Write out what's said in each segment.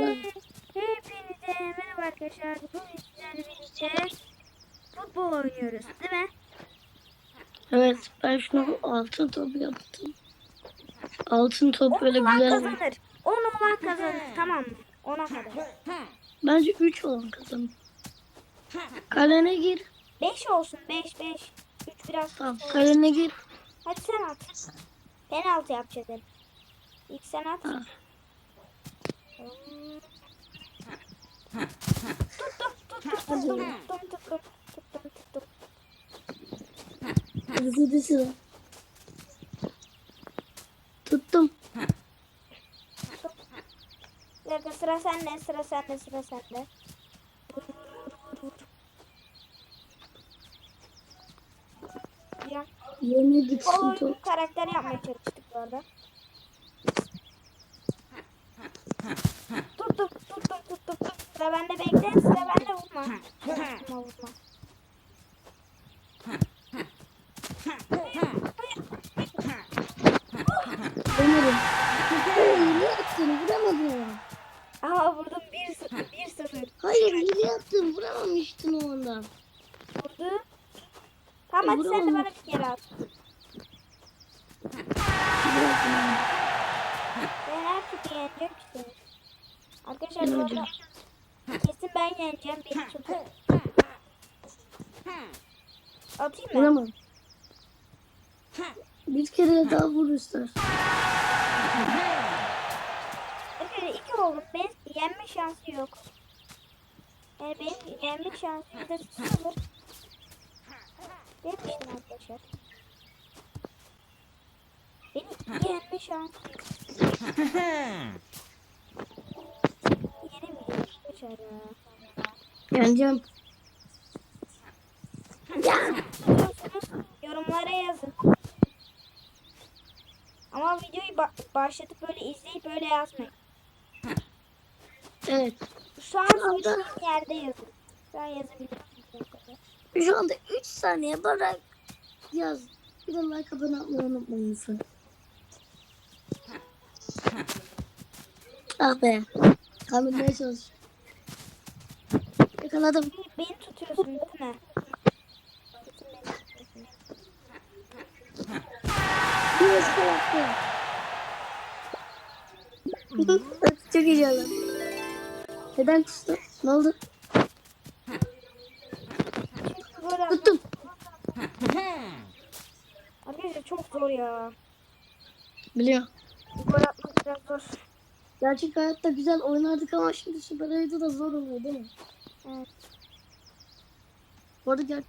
Hepinize merhaba arkadaşlar. Bugün sizlerle birlikte futbol oynuyoruz değil mi? Evet ben şunu altın top yaptım. Altın top böyle güzel. kazanır. 10 olan kazanır tamam mı? 10'a kadar. Bence 3 olan kazanır. Kalene gir. 5 olsun 5 5. 3 biraz Tamam kalene gir. Hadi sen at. Penaltı yapacağız hadi. İlk sen at. Ha. Hızlı sıra. Tuttum. Bir dakika sıra sende sıra sende sıra sende. Ya. Oyunu top. karakter yapmaya çalıştık bu arada. Tuttum tuttum tuttum. Sıra bende bekle sıra bende vurma. Vurma vurma. Hayır hile yaptın vuramadın. Aa vurdum 1-0 1-0. Hayır hile yaptın vuramamıştın o ondan. Vurdu. Tamam hadi sen de bana bir kere at. Her türlü yeneceğim işte. Arkadaşlar bu arada kesin ben yeneceğim. Beni tutun. Atayım mı? Vuramadım. Bir kere daha vur ister. Arkadaşlar iki oldum. Ben yenme şansı yok. Yani benim yenme şansım da sıfır. Demiştim arkadaşlar. Benim yenme şansım yok. Yenemiyorum arkadaşlar ya. Biliyorsunuz yorumlara yazın. Ama videoyu ba- başlatıp böyle izleyip böyle yazmayın. Evet. Şu an söylediğim yerde yazın. Yazabilirsiniz. arkadaşlar. Şu anda 3 saniye bırak yaz. Bir de like abone olmayı unutmayın lütfen. Ah be. Kandırmaya çalış. Yakaladım. Beni tutuyorsun değil mi? Kesin beni tutuyorsun. Bir ıska yaptı. Çok iyi çaldı. Neden kustu? Ne oldu? Tuttum. arkadaşlar çok zor ya. Biliyorum. Gol atmak biraz zor. Gerçek hayatta güzel oynardık ama şimdi Süper da zor oluyor değil mi? Bu arada gel.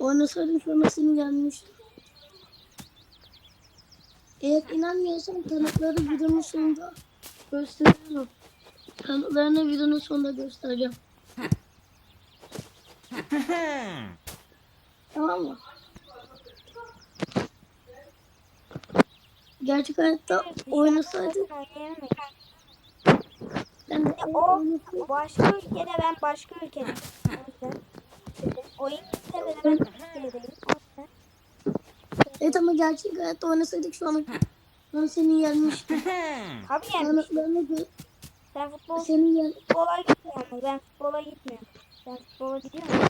Oynasaydım şu an senin gelmişti. Eğer inanmıyorsan kanıtları videonun sonunda gösteriyorum. Kanıtlarını videonun sonunda göstereceğim. tamam mı? Gerçek hayatta oynasaydık Ben de O başka ülkede ben başka ülkedeyim. O İngiltere'de ben yüzden. Evet ama gerçek hayatta oynasaydık şu an ben senin gelmiştim. Tabii yani Kanıtlarını gö- sen futbol, senin gel futbola gitmiyorsun. Ben futbola gitmiyorum. Ben futbola gidiyorum.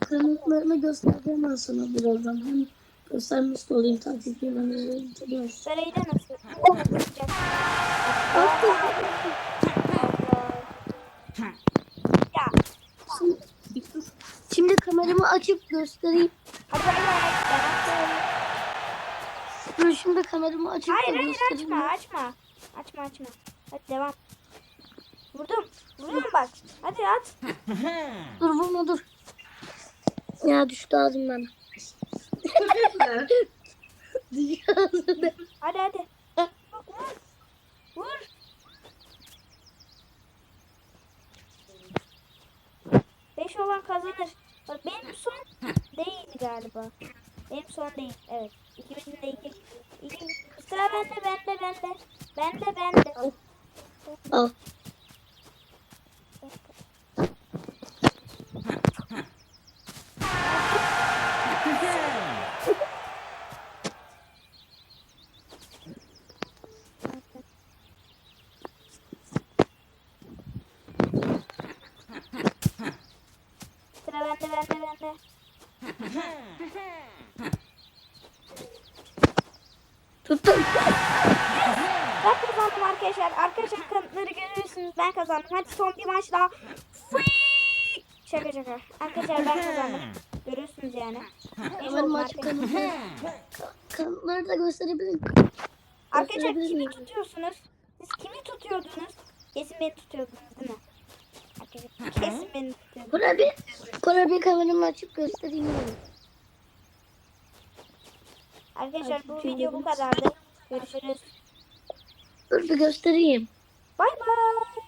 kanıtlarını göstereceğim ben sana birazdan. Hem göstermiş de olayım takipçilerimize. Tabii. Sarayda nasıl? Yapacak. Attım. Ya. Şimdi, şimdi kameramı açıp göstereyim. Ben şimdi kameramı açıp Hayır da hayır göstereyim. açma açma. Açma açma. Hadi devam. Vurdum. Vurdum bak. Hadi at. Dur vurma dur. Ya düştü ağzımdan. Düştü ağzımdan. Hadi hadi. Vur. Vur. Beş olan kazanır. Bak benim son değil galiba. Benim son değil. Evet. İkimizin de iki. iki. Sıra bende bende bende. Bende bende. Al. Bende bende. Tuttum. Ben kazandım arkadaşlar. Arkadaşlar kanıtları görüyorsunuz. Ben kazandım. Hadi son bir maç daha. Şaka şaka. Arkadaşlar ben kazandım. Görüyorsunuz yani. Oldu maç kanıtları, kanıtları da gösterebilirim. Arkadaşlar kimi tutuyorsunuz? Siz kimi tutuyordunuz? Kesin beni tutuyordunuz değil mi? Beni tutuyordunuz. Kore bir, Kore bir kameramı açıp göstereyim. Arkadaşlar bu video bu kadardı. Görüşürüz. Dur bir göstereyim. Bay bay.